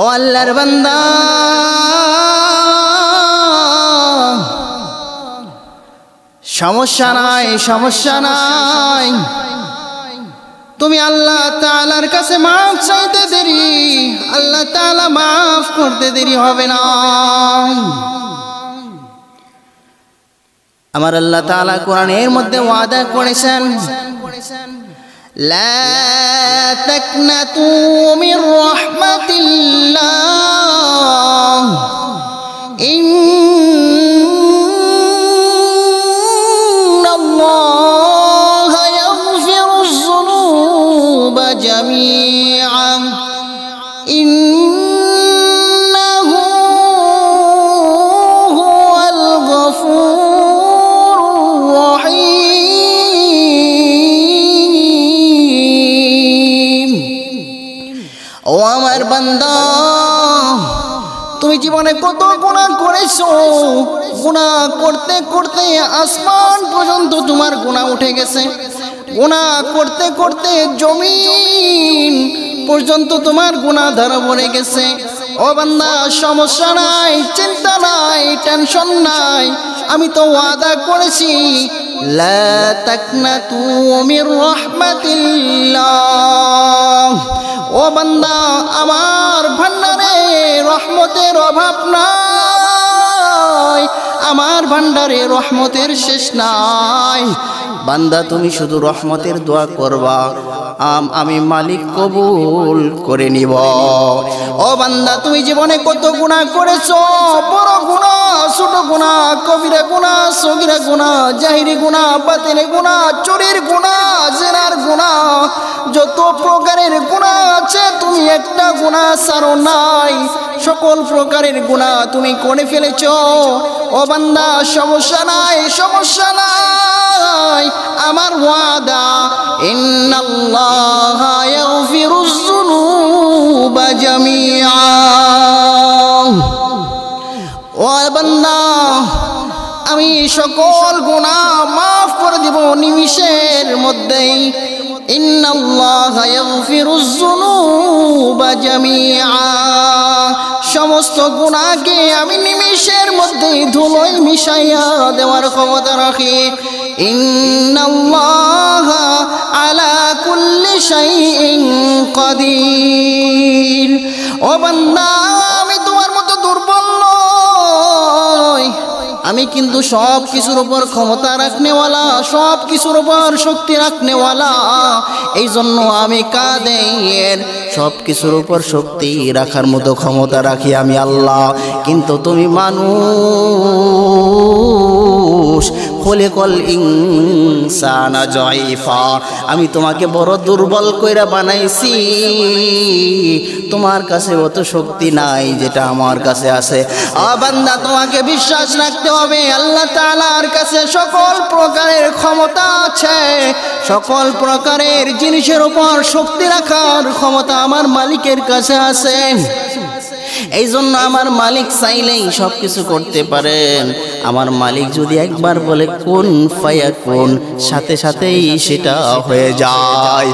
ও আল্লাহর বান্দা। সমস্যা নাই সমস্যা নাই। তুমি আল্লাহ তালার কাছে মাফ চাইতে দেরি, আল্লাহ তালা মাফ করতে দেরি হবে না। আমার আল্লাহ তাআলা কোরআনের মধ্যে ওয়াদা করেছেন لا تقنطوا من رحمة الله. إن الله يغفر الذنوب جميعا. জীবনে কত গুণা করেছ? গুণা করতে করতে আসমান পর্যন্ত তোমার গুণা উঠে গেছে। গুণা করতে করতে জমিন পর্যন্ত তোমার গুণা ধরা পড়ে গেছে। ও বান্দা, সমস্যা নাই, চিন্তা নাই, টেনশন নাই। আমি তো ওয়াদা করেছি, লা তাকনাতু মির ও বান্দা, আমার ভান্ডারে রহমতের অভাব নাই। আমার ভান্ডারে রহমতের শেষ নাই। বান্দা, তুমি শুধু রহমতের দোয়া করবা, আম- আমি মালিক কবুল করে নিব। ও বান্দা, তুমি জীবনে কত গুণা করেছ? বড় গুণা ছোট গুণা কবিরা গুণা সগিরা গুণা জাহিরি গুণা বাতিলে গুণা চোরের গুণা জেনার গুণা যত প্রকারের গুণা আছে, তুমি একটা গুণা সারো নাই। সকল প্রকারের গুণা তুমি করে ফেলেছ। ও বান্দা, সমস্যা নাই সমস্যা নাই। আমার ওয়াদা, ইন্নাল্লাহ ইয়াগফিরুজ যুনুবা জামিআ। ও বান্দা, আমি সকল গুনাহ মাফ করে দিব নিমিষের মধ্যেই। ইন্নাল্লাহ ইয়াগফিরুজ যুনুবা জামিআ। সমস্ত গুণাকে আমি নিমিষের মধ্যে ধুলোয় মিশাইয়া দেওয়ার ক্ষমতা রাখি। ইন্নাল্লাহ আলা কুল্লি শাইইন কদির। ও বান্দা, আমি তোমার আমি কিন্তু সব কিছুর উপর ক্ষমতা রাখনেওয়ালা, সব কিছুর উপর শক্তি রাখনেওয়ালা। এই জন্য আমি কাদের সব কিছুর উপর শক্তি রাখার মতো ক্ষমতা রাখি আমি আল্লাহ। কিন্তু তুমি মানুষ। খোলেকল ইনসানা জয়ফা। আমি তোমাকে বড় দুর্বল কইরা বানাইছি। তোমার কাছে অত শক্তি নাই যেটা আমার কাছে আছে। আবান্দা তোমাকে বিশ্বাস রাখতে হবে, আল্লাহ তাআলার কাছে সকল প্রকারের ক্ষমতা আছে। সকল প্রকারের জিনিসের উপর শক্তি রাখার ক্ষমতা আমার মালিকের কাছে আছে। এই জন্য আমার মালিক চাইলেই সব কিছু করতে পারেন। আমার মালিক যদি একবার বলে, কোন ফায়া কোন সাথে সাথেই সেটা হয়ে যায়।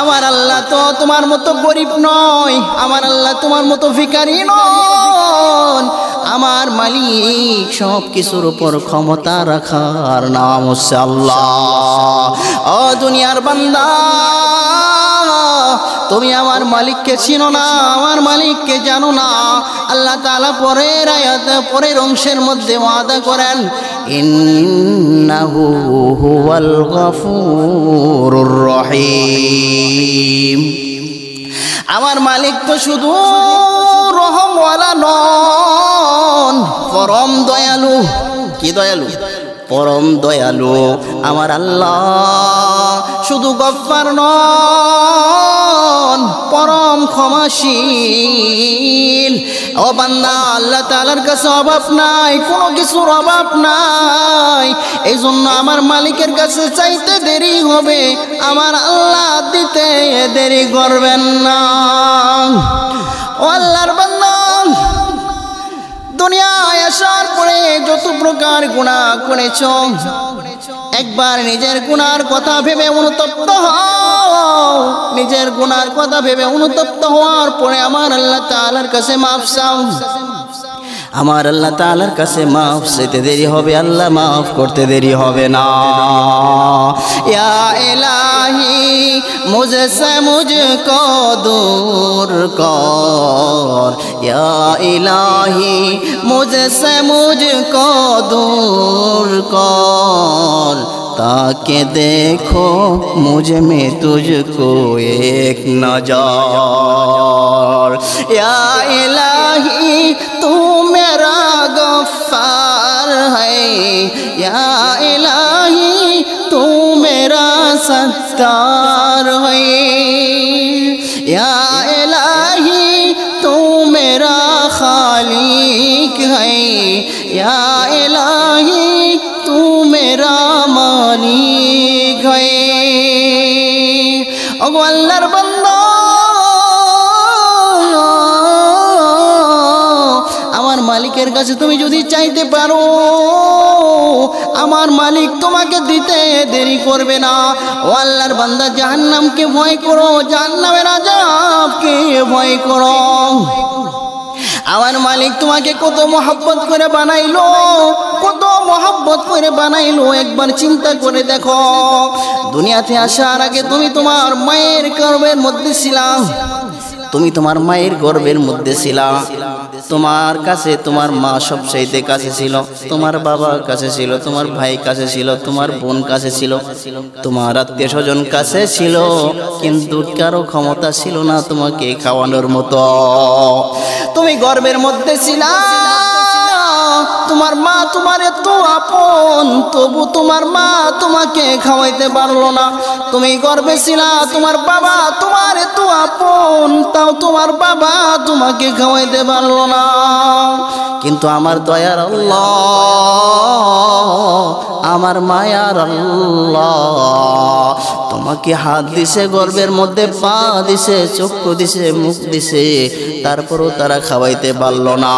আমার আল্লাহ তো তোমার মতো গরিব নয়, আমার আল্লাহ তোমার মতো ভিকারি নয় আমার মালিক সব কিছুর উপর ক্ষমতা রাখার নাম হচ্ছে আল্লাহ। ও দুনিয়ার বান্দা তুমি আমার মালিককে চিনো না, আমার মালিককে জানো না। আল্লাহ তাআলা পরের আয়াত, পরের অংশের মধ্যে ওয়াদা করেন আমার মালিক তো শুধু রহমওয়ালা নন, পরম দয়ালু। কি দয়ালু? পরম দয়ালু। আমার আল্লাহ শুধু গফ্ফার নন পরম ক্ষমাশীল। ও বান্দা, আল্লাহ তাআলার কাছে অভাব নাই, কোনো কিছুর অভাব নাই। এই জন্য আমার মালিকের কাছে চাইতে দেরি হবে, আমার আল্লাহ দিতে দেরি করবেন না। আল্লাহর বান্দা, দুনিয়ায় আসার পরে যত প্রকার গুণা করেছ, একবার নিজের গুনার কথা ভেবে অনুতপ্ত হও। নিজের গুনার কথা ভেবে অনুতপ্ত হওয়ার পরে আমার আল্লাহ তাআলার কাছে মাফ চাও। আমার আল্লাহ তাআলার কাছে মাফ চাইতে দেরি হবে, আল্লাহ মাফ করতে দেরি হবে না। ইয়া ইলাহি, মুঝসে মুঝকো, দূর কর। ইলাহি, মুঝসে মুঝকো, দূর কর। ताके देखो मुझमें तुझको एक नजार। या इलाही, तू मेरा गफ्फार है। या इलाही, तू मेरा सत्तार কাছে তুমি যদি চাইতে পারো, আমার মালিক তোমাকে দিতে দেরি করবে না। ও আল্লাহর বান্দা, জাহান্নামকে ভয় করো, জাহান্নামের আজাবকে ভয় করো। আমার মালিক তোমাকে কত মহব্বত করে বানাইলো, কত মহব্বত করে বানাইলো, একবার চিন্তা করে দেখো। দুনিয়াতে আসার আগে তুমি তোমার মায়ের গর্বের মধ্যে ছিলাম তুমি তোমার মায়ের গর্বের মধ্যে ছিলা। তোমার কাছে তোমার মা সব সেইতে কাছে ছিল, তোমার বাবা কাছে ছিল, তোমার ভাই কাছে ছিল, তোমার বোন কাছে ছিল, তোমার আত্মীয় স্বজন কাছে ছিল, কিন্তু কারও ক্ষমতা ছিল না তোমাকে খাওয়ানোর মতো। তুমি গর্বের মধ্যে ছিলা। তোমার মা তোমার এত আপন, তবু তোমার মা তোমাকে খাওয়াইতে পারল না। তুমি গর্বে ছিলা, তোমার বাবা তোমার এত আপন, তাও তোমার বাবা তোমাকে খাওয়াইতে পারল না। কিন্তু আমার দয়ার আল্লাহ, আমার মায়ার আল্লাহ তোমাকে হাত দিছে, গর্বের মধ্যে পা দিছে, চক্ষু দিছে, মুখ দিছে, তারপরও তারা খাওয়াইতে পারল না।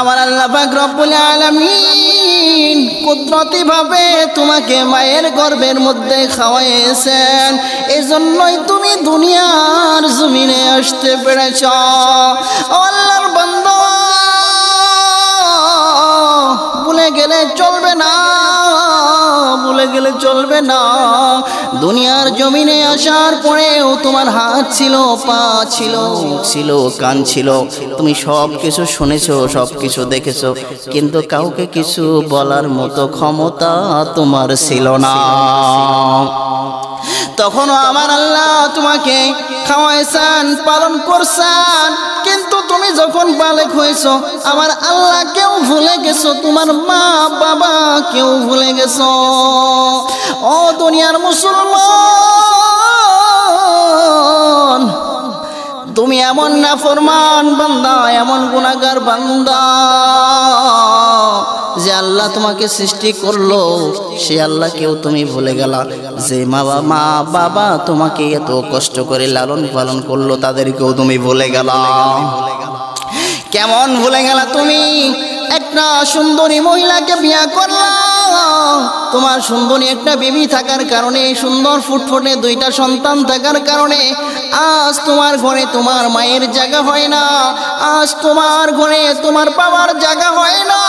আমার আল্লাহ রব্বুল আলামিন কুদরতি ভাবে তোমাকে মায়ের গর্ভের মধ্যে খাওয়াইছেন এজন্যই তুমি দুনিয়ার জমিনে আসতে পেরেছ। আল্লাহর বান্দা, ভুলে গেলে চলবে না। ভুলে গেলে চলবে না। দুনিয়ার জমিনে আসার পরেও তোমার হাত ছিল, পা ছিল ছিল, কান ছিল। তুমি সব কিছু শুনেছো সব কিছু দেখেছ, কিন্তু কাউকে কিছু বলার মতো ক্ষমতা তোমার ছিল না। তখনও আমার আল্লাহ তোমাকে খাওয়াইছেন, পালন করছেন, কিন্তু তুমি যখন বালেক হয়েছ, আমার আল্লাহ কেউ ভুলে গেছো? তোমার মা বাবা কেউ ভুলে গেছো? ও দুনিয়ার মুসলমান, তুমি এমন না ফরমান বান্দা, এমন গুণাগার বান্দা যে আল্লাহ তোমাকে সৃষ্টি করল। সে আল্লাহকেও তুমি ভুলে গেলা। যে মা মা বাবা তোমাকে এত কষ্ট করে লালন পালন করল, তাদেরকেও তুমি ভুলে গেলা। কেমন ভুলে গেলা তুমি? একটা সুন্দরী মহিলাকে বিয়া করলা তোমার সুন্দরী একটা বেবি থাকার কারণে, সুন্দর ফুটফুটে দুইটা সন্তান থাকার কারণে, আজ তোমার ঘরে তোমার মায়ের জায়গা হয় না। আজ তোমার ঘরে তোমার বাবার জায়গা হয় না।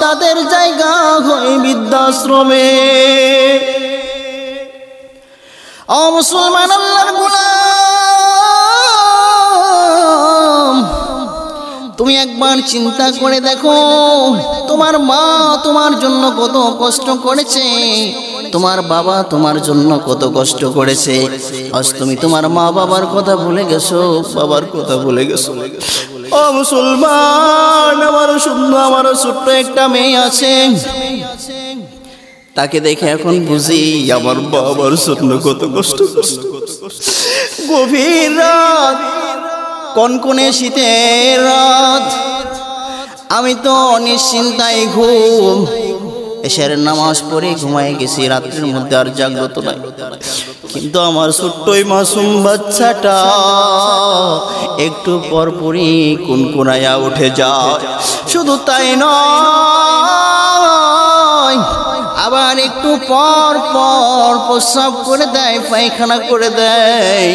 তাদের জায়গা হয় বৃদ্ধাশ্রমে। ও মুসলমান আল্লাহর গোলাম তুমি একবার চিন্তা করে দেখো, তোমার মা তোমার জন্য কত কষ্ট করেছে, তোমার বাবা তোমার জন্য কত কষ্ট করেছে। আজ তুমি তোমার মা বাবার কথা ভুলে গেছো, বাবার কথা ভুলে গেছো। ও মুসলমান আমারও সুন্দর আমারও ছোট্ট একটা মেয়ে আছে। তাকে দেখে এখন বুঝি আমার বাবার জন্য কত কষ্ট। গভীর রাত কনকনে শীতের রাত। আমি তো নিশ্চিন্তায় ঘুম। এসের নামাজ পড়ে ঘুমায় গেছি, রাত্রির মধ্যে আর জাগ্রত নাই। কিন্তু আমার ছোট্টই মাসুম বাচ্চাটা একটু পর পরই পরপরই কুনকুনাইয়া উঠে যায়। শুধু তাই নয়, আবার একটু পর পর প্রস্রাব করে দেয়, পায়খানা করে দেয়।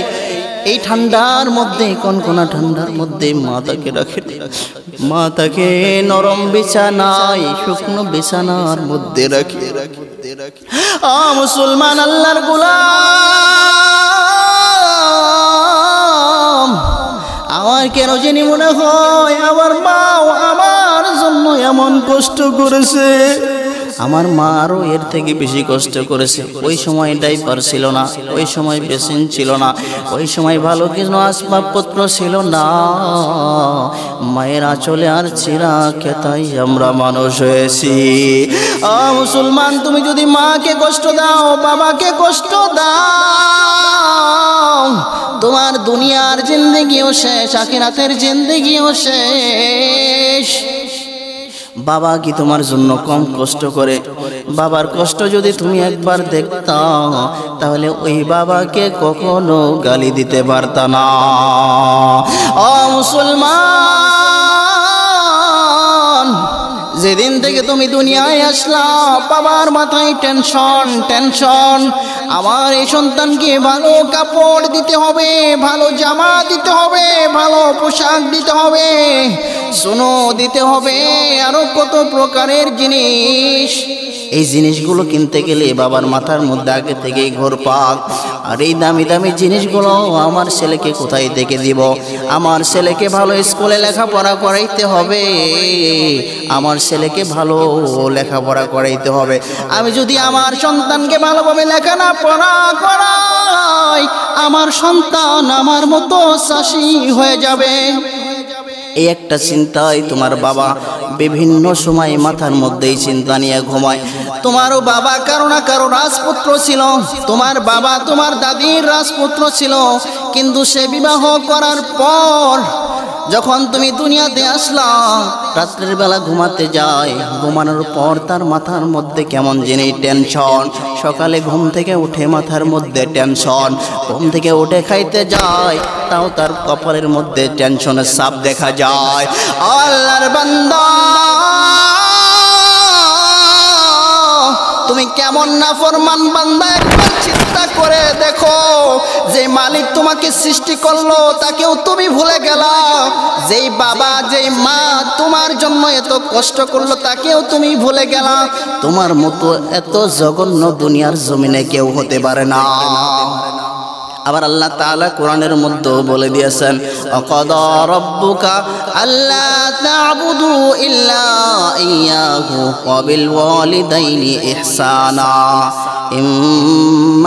এই ঠান্ডার মধ্যে, কনকনা ঠান্ডার মধ্যে মা তাকে রাখে। মা তাকে নরম বিছানায়, শুকনো বিছানার মধ্যে রাখে। আ মুসলমান আল্লাহর গোলাম। আমার কেন জানি মনে হয়, আমার মাও আমার জন্য এমন কষ্ট করেছে। আমার মা আরও এর থেকে বেশি কষ্ট করেছে। ওই সময় ডাইপার ছিল না, ওই সময় পেশেন্ট ছিল না, ওই সময় ভালো কিছু আসবাবপত্র ছিল না। মায়ের আঁচলে আর চিরা খেতাই আমরা মানুষ হয়েছি। মুসলমান, তুমি যদি মাকে কষ্ট দাও, বাবাকে কষ্ট দাও, তোমার দুনিয়ার জিন্দগিও শেষ, আখিরাতের জিন্দগিও শেষ। বাবা কি তোমার জন্য কম কষ্ট করে? বাবার কষ্ট যদি তুমি একবার দেখতাম তাহলে ওই বাবাকে কখনো গালি দিতে পারত না। ও মুসলমান, যেদিন থেকে তুমি দুনিয়ায় আসলা, বাবার মাথায় টেনশন টেনশন। আমার এই সন্তানকে ভালো কাপড় দিতে হবে, ভালো জামা দিতে হবে, ভালো পোশাক দিতে হবে। সোনো দিতে হবে আরও কত প্রকারের জিনিস। এই জিনিসগুলো কিনতে গেলে বাবার মাথার মধ্যে আগে থেকেই ঘোর পাক। আর এই দামি দামি জিনিসগুলো আমার ছেলেকে কোথায় থেকে দিব? আমার ছেলেকে ভালো স্কুলে লেখাপড়া করাইতে হবে। আমার ছেলেকে ভালো লেখাপড়া করাইতে হবে। আমি যদি আমার সন্তানকে ভালোভাবে লেখা না পড়া করাই, আমার সন্তান আমার মতো চাষি হয়ে যাবে। এই একটা চিন্তাই তোমার বাবা বিভিন্ন সময় মাথার মধ্যেই চিন্তা নিয়ে ঘুমায়। তোমার বাবা কারও না কারও রাজপুত্র ছিল। তোমার বাবা তোমার দাদির রাজপুত্র ছিল। কিন্তু সে বিবাহ করার পর যখন তুমি দুনিয়াতে আসলা, রাত্রের বেলা ঘুমাতে যায় ঘুমানোর পর তার মাথার মধ্যে কেমন যিনি টেনশন সকালে ঘুম থেকে উঠে মাথার মধ্যে টেনশন ঘুম থেকে উঠে খাইতে যায় তাও তার কপালের মধ্যে টেনশনের সাপ দেখা যায়। আল্লাহর বান্দা, তুমি কেমন না ফরমান বান্দা করে দেখো, যে মালিক তোমাকে সৃষ্টি করল, তাকেও তুমি ভুলে গেলা। যেই বাবা, যেই মা তোমার জন্য এত কষ্ট করল, তাকেও তুমি ভুলে গেলা। তোমার মতো এত জঘন্য দুনিয়ার জমিনে কেউ হতে পারে না। আবার আল্লাহ তাআলা কোরআনের মধ্যেও বলে দিয়েছেন, অকদা আল্লাহ তা'বুদু ইল্লা ইয়াহু ওয়া বিল ওয়ালিদাইনি ইহসানা।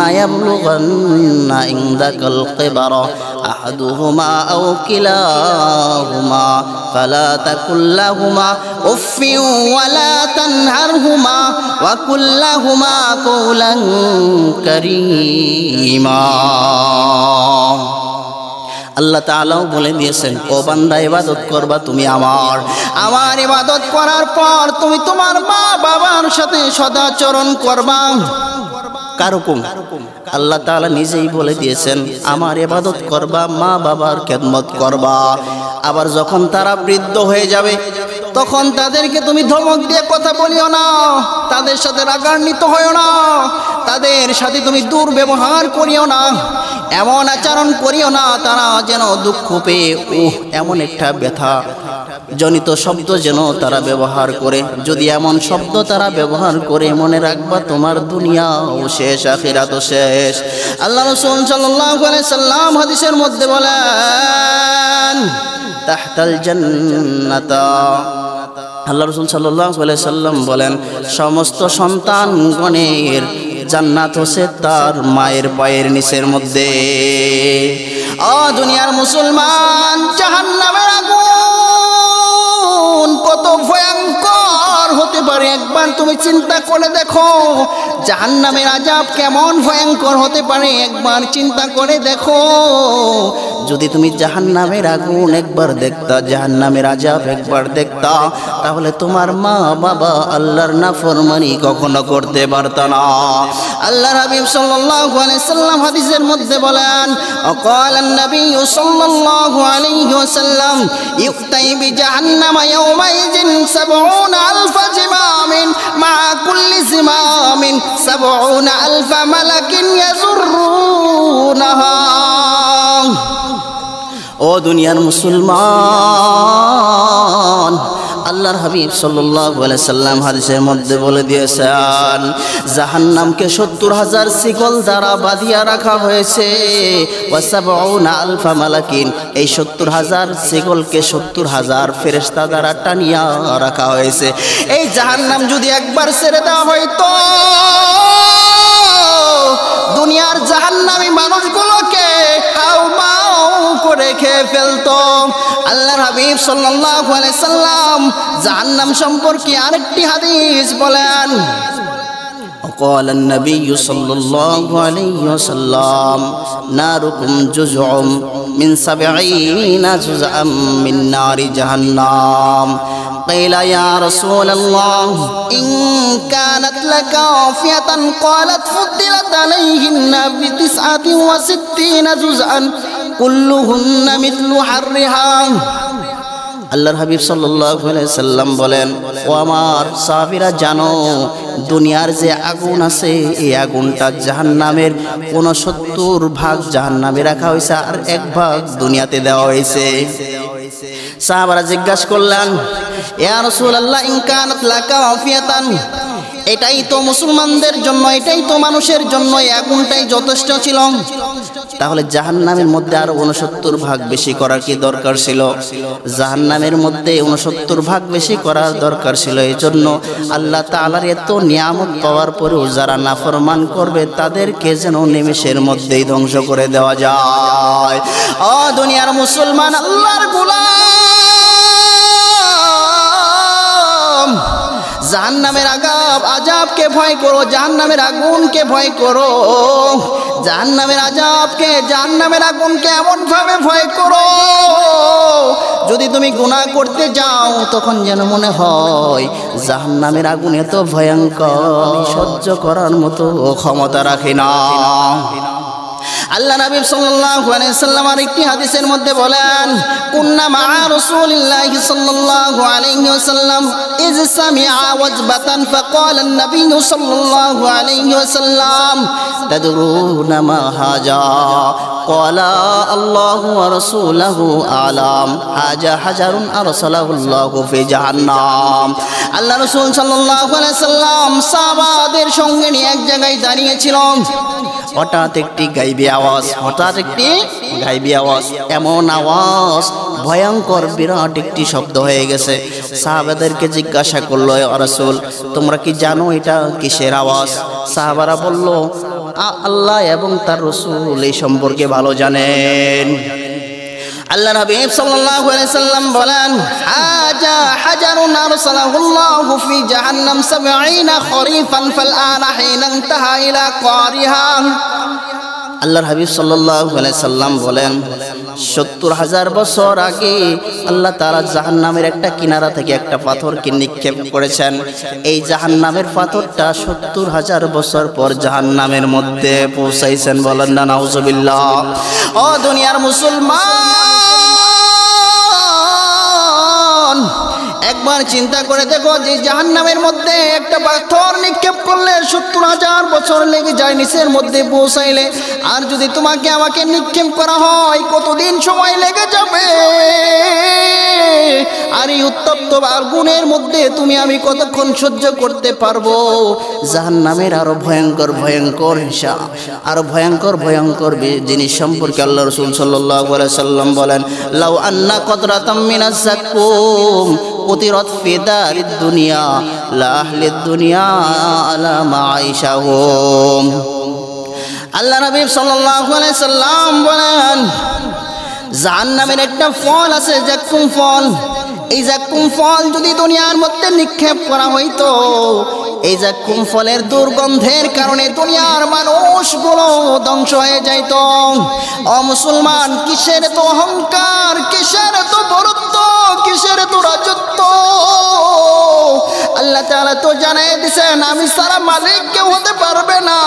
ইয়াবলুগান্না ইনদাকাল কিবারা আহাদুহুমা আও কিলাহুমা ফালা তাকুল লাহুমা উফফিন ওয়ালা তানহারহুমা ওয়া কুল লাহুমা কওলান কারীমা আল্লাহ তাআলাও বলে দিয়েছেন, ও বান্দা, ইবাদত করবা তুমি আমার। আমার ইবাদত করার পর তুমি তোমার মা বাবার সাথে সদাচরণ করবা। কারকম। আল্লাহ তাআলা নিজেই বলে দিয়েছেন, আমার ইবাদত করবা মা বাবার খেদমত করবা। আবার যখন তারা বৃদ্ধ হয়ে যাবে, তখন তাদেরকে তুমি ধমক দিয়ে কথা বলিও না, তাদের সাথে রাগান্বিত হইও না, তাদের সাথে তুমি দুর্ব্যবহার করিও না। এমন আচরণ করিও না, তারা যেন দুঃখ পেয়ে, উহ, এমন একটা ব্যথা। জনিত শব্দ যেন তারা ব্যবহার করে। যদি এমন শব্দ তারা ব্যবহার করে, মনে রাখবা তোমার দুনিয়াও শেষ, আখিরাতও শেষ। আল্লাহ রসুল সাল্লাল্লাহু আলাইহি সাল্লাম হাদিসের মধ্যে বলেন, তাহতাল জান্নাতা। আল্লাহ রসুল সাল্লাহ সাল্লাম বলেন, সমস্ত সন্তান সন্তানগণের জান্নাত হচ্ছে তার মায়ের পায়ের নিচের মধ্যে। ও দুনিয়ার মুসলমান, জাহান্নামের আগুন কত ভয়ঙ্কর হতে পারে। একবার তুমি চিন্তা করে দেখো, জাহান্নামের আজাব কেমন ভয়ঙ্কর হতে পারে। একবার চিন্তা করে দেখো যদি তুমি জাহান নামের আগুন একবার দেখতা জাহান নামের আজাব একবার দেখতা, তাহলে তোমার মা বাবা আল্লাহর না ফরমানি কখনো করতে পারত না। আল্লাহ হাবিব সাল্লাল্লাহু আলাইহি সাল্লাম হাদিসের মধ্যে বলেন, অকাল নবী সাল্লাল্লাহু আলাইহি ওয়াসাল্লাম, ইউতাই বিজাহান্নাম ইয়াউমাইযিন 70 আলফ জিমামিন, মা কুল্লি জিমামিন 70 আলফ মালাকিন ইয়াজুরুনাহা ও দুনিয়ার মুসলমান, আল্লাহর হাবিব সাল্লাম হাদিসের মধ্যে বলে দিয়েছেন, জাহান্নামকে সত্তর হাজার শিকল দ্বারা বাঁধিয়া রাখা হয়েছে। আলফা মালাকিন, এই সত্তর হাজার শিকলকে সত্তর হাজার ফেরেশতা দ্বারা টানিয়া রাখা হয়েছে। এই জাহান্নাম যদি একবার ছেড়ে দেওয়া হয়তো দুনিয়ার জাহান্নামী মানুষগুলোকে হাউ মাউ করে খেয়ে ফেলতো আল্লাহর হাবিব সাল্লাল্লাহু আলাইহি সাল্লাম জাহান্নাম সম্পর্কে আরেকটি হাদিস বলেন وقال النبي صلى الله عليه وسلم ناركم جزء من سبعين جزءا من نار جهنم قيل يا رسول الله إن كانت لكافية قالت فضلت عليهن بتسعة وستين جزءا আল্লাহর হাবিব সাল্লাম বলেন, ও আমার সাহাবিরা জানো, দুনিয়ার যে আগুন আছে, এই আগুনটা জাহান নামের সত্তর ভাগ জাহান নামে রাখা হয়েছে আর এক ভাগ দুনিয়াতে দেওয়া হয়েছে। সাহাবারা জিজ্ঞাসা করলেন এ আর ইনকানাত লাকা ইনকান এটাই তো মুসলমানদের জন্য, এটাই তো মানুষের জন্য আগুনটাই যথেষ্ট ছিল। তাহলে জাহান্নামের মধ্যে আরও উনসত্তর ভাগ বেশি করার কি দরকার ছিল? জাহান্নামের মধ্যে উনসত্তর ভাগ বেশি করার দরকার ছিল এই জন্য আল্লাহ তালার এত নিয়ামত পাওয়ার পরেও যারা নাফরমান করবে, তাদেরকে যেন নিমেষের মধ্যেই ধ্বংস করে দেওয়া যায়। ও দুনিয়ার মুসলমান, আল্লাহর গোলাম! জাহান্নামের আগাব আজাবকে ভয় করো, জাহান্নামের আগুনকে ভয় করো। জাহান্নামের আজাবকে জাহান্নামের আগুনকে এমন ভাবে ভয় করো, যদি তুমি গুনাহ করতে যাও, তখন যেন মনে হয় জাহান্নামের আগুন এত ভয়ঙ্কর সহ্য করার মতো ক্ষমতা রাখি না। আল্লাহ নবী সাল্লাল্লাহু আলাইহি সাল্লাম আরেকটি হাদিসের মধ্যে বলেন কুন্না মা রাসূলিল্লাহি সাল্লাল্লাহু আলাইহি ওয়াসাল্লাম ইজ সামিআ ওয়াজবাতান ফাকালা an-নাবী সাল্লাল্লাহু আলাইহি ওয়াসাল্লাম তাদরুনা মা হাজা قال الله ورسوله أعلم হাজা হাজারুন আরসালাহু আল্লাহ ফি জাহান্নাম আল্লাহ রাসূল সাল্লাল্লাহু আলাইহি সাল্লাম সাহাবাদের সঙ্গে নিয়ে এক জায়গায় দাঁড়িয়েছিল হঠাৎ একটি গাইবি আওয়াজ, হঠাৎ একটি গাইবি আওয়াজ, এমন আওয়াজ, ভয়ঙ্কর, বিরাট একটি শব্দ হয়ে গেছে। সাহাবাদেরকে জিজ্ঞাসা করল রাসূল, তোমরা কি জানো এটা কিসের আওয়াজ? সাহাবারা বলল আল্লাহ এবং তার রসুল এই সম্পর্কে ভালো জানেন। আল্লাহ হাবিব সাল্লাল্লাহু আলাইহি সাল্লাম বলেন, হাজা হাজারুন আরসালাহুল্লাহু ফি জাহান্নাম 70 খরিফান ফাল আনা হিনা ইলা কারিহা। আল্লাহর হাবিব সাল্লাল্লাহু সাল্লাম বলেন, সত্তর হাজার বছর আগে আল্লাহ তারা জাহান নামের একটা কিনারা থেকে একটা পাথরকে নিক্ষেপ করেছেন। এই জাহান নামের পাথরটা সত্তর হাজার বছর পর জাহান নামের মধ্যে পৌঁছাইছেন বলেন না নাউজবিল্লা ও দুনিয়ার মুসলমান! একবার চিন্তা করে দেখো যে জাহান্নামের মধ্যে একটা পাথর নিক্ষেপ করলে সত্তর হাজার বছর লেগে যায় নিচের মধ্যে পৌঁছাইলে। আর যদি তোমাকে আমাকে নিক্ষেপ করা হয়, কতদিন সময় লেগে যাবে? আর এই উত্তপ্ত আগুনের মধ্যে তুমি আমি কতক্ষণ সহ্য করতে পারব? জাহান্নামের আরও ভয়ঙ্কর ভয়ঙ্কর হিসাব। আরও ভয়ঙ্কর ভয়ঙ্কর জিনিস সম্পর্কে আল্লাহ রসুল আলাইহি সাল্লাম বলেন, লাউ আন্না কদরাতাম মিনাজ জাকুম। কুতিরাত ফি দারিদ দুনিয়া লা আহলিদ দুনিয়া আলা মাঈশাহুম আল্লাহ নবী সাল্লাল্লাহু আলাইহি সাল্লাম বলেন, জাহান্নামের একটা ফল আছে জাক্কুম ফল। এই জাক্কুম ফল যদি দুনিয়ার মধ্যে নিক্ষেপ করা হইতো, এই যে কুম ফলের দুর্গন্ধের কারণে দুনিয়ার মানুষগুলো ধ্বংস হয়ে যাইত। ও মুসলমান, কিসের তো অহংকার, কিসের তো বরত্ব? কিসের তো রাজত্ব? আল্লাহ তাআলা তো জানাই দিছেন, আমি সারা মালিক কেউ হতে পারবে না।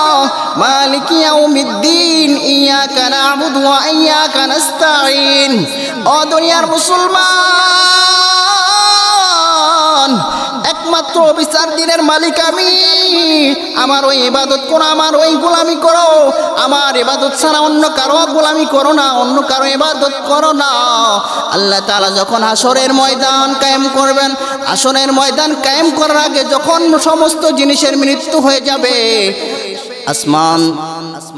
মালিক ইয়াউমিদ্দিন, ইয়াকা না'বুদু ওয়া ইয়াকা নাস্তাঈন। ও দুনিয়ার মুসলমান একমাত্র বিচার দিনের মালিক আমি। আমার ওই ইবাদত করো, আমার ওই গোলামি করো। আমার ইবাদত ছাড়া অন্য কারও গোলামি করো না, অন্য কারও ইবাদত করো না। আল্লাহ তালা যখন আসরের ময়দান কায়েম করবেন আসরের ময়দান কায়েম করার আগে যখন সমস্ত জিনিসের মৃত্যু হয়ে যাবে, আসমান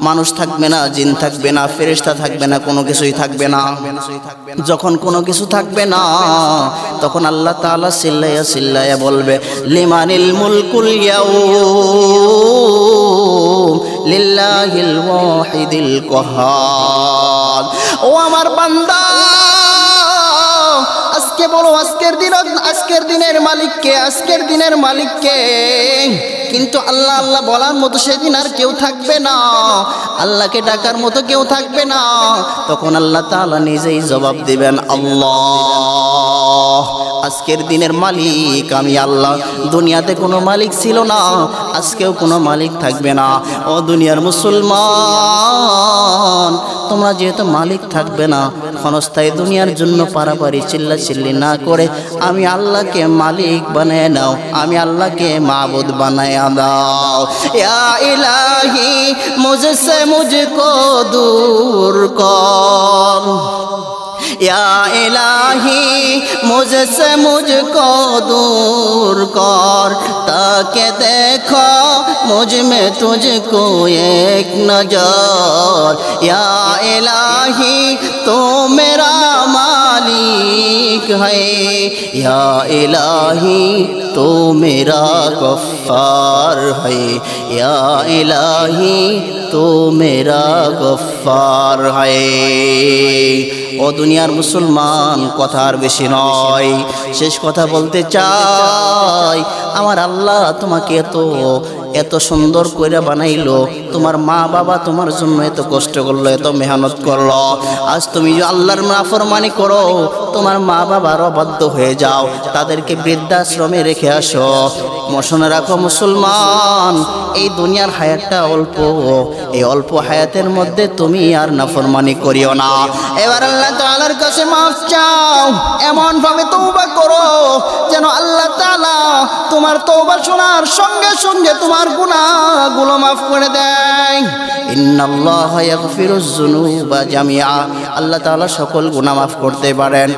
মানুষ থাকবে না, জিন থাকবে না, ফেরেশতা থাকবে না, কোনো কিছুই থাকবে না। যখন কোনো কিছু থাকবে না, তখন আল্লাহ তাআলা সিল্লাইয়া সিল্লাইয়া বলবে, লিমানিল মুলকুল ইয়াউম লিল্লাহিল ওয়াহিদিল কাহার ও আমার বান্দা, আজকে বলো, আজকের দিন, আজকের দিনের মালিককে, আজকের দিনের মালিককে কিন্তু আল্লাহ আল্লাহ বলার মতো সেদিন আর কেউ থাকবে না। আল্লাহকে ডাকার মতো কেউ থাকবে না। তখন আল্লাহ তাআলা নিজেই জবাব দিবেন, আল্লাহ, আজকের দিনের মালিক আমি আল্লাহ। দুনিয়াতে কোনো মালিক ছিল না, আজকেও কোনো মালিক থাকবে না। ও দুনিয়ার মুসলমান, তোমরা যেহেতু মালিক থাকবে না, ক্ষণস্থায়ী দুনিয়ার জন্য পারাপারি চিল্লা চিল্লি না করে আমি আল্লাহকে মালিক বানায় নাও, আমি আল্লাহকে মাবুদ বানায় দাও। ইলাহি মুঝসে मुझको दूर कर या इलाही, मुझसे मुझको दूर कर, ताके देखो मुझमें तुझको एक नज़र। या इलाही, तू तो मेरा माँ मालिक है या इलाही तो मेरा गफ्फार है या इलाही तो मेरा गफ्फार है ও দুনিয়ার মুসলমান কথা আর বেশি নয় শেষ কথা বলতে চাই আমার আল্লাহ তোমাকে এত এত সুন্দর করে বানাইলো। তোমার মা বাবা তোমার জন্য এত কষ্ট করল, এত মেহনত করল। আজ তুমি আল্লাহর নাফরমানি করো, তোমার মা বাবার অবাধ্য হয়ে যাও। তাদেরকে বৃদ্ধাশ্রমে রেখে আসো। মশনে রাখো মুসলমান। এই দুনিয়ার হায়াতটা অল্প। এই অল্প হায়াতের মধ্যে তুমি আর নাফরমানি করিও না। এবার আল্লাহ তাআলার কাছে মাফ চাও। এমন ভাবে তওবা করো, যেন আল্লাহ তাআলা তোমার তওবা শোনার সঙ্গে সঙ্গে তোমার গুনাহগুলো মাফ করে দেয়। ইন্নাল্লাহা ইয়াগফিরুজ যুনুবা জামিআ। আল্লাহ তাআলা সকল গুনাহ মাফ করতে পারেন।